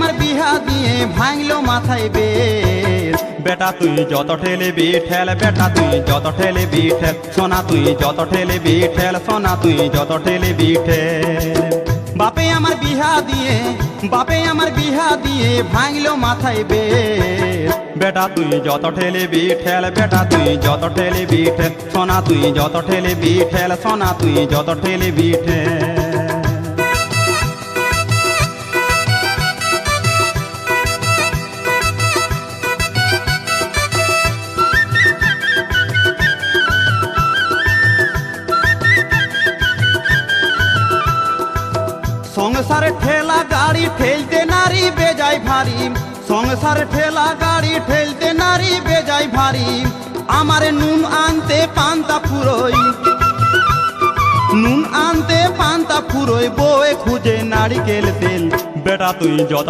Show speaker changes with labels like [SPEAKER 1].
[SPEAKER 1] আমার বিহা দিয়ে ভাঙলো মাথায় বের বেটা তুই যত ঠেলে বিঠেল বেটা তুই যত ঠেলে বিঠেল সোনা তুই যত ঠেলে বিঠেল সোনা তুই যত ঠেলে বিঠেল। বাপে আমার বিহা দিয়ে বাপে আমার বিহা দিয়ে ভাঙলো মাথায় বের বেটা তুই যত ঠেলে বিঠেল বেটা তুই যত ঠেলে বিঠেল সোনা তুই যত ঠেলে বিঠেল সোনা তুই যত ঠেলে বিঠেল। সংসারে ঠেলা গাড়ি ঠেলতে নারী বেজাই ভারী। সংসারে ঠেলা গাড়ি ঠেলতে নারী বেজাই ভারী। আমার নুন আনতে পান্তা ফুরোই নুন আনতে পান্তা ফুরোই বয়ে খুঁজে নারিকেল তেল। বেটা, তুই যত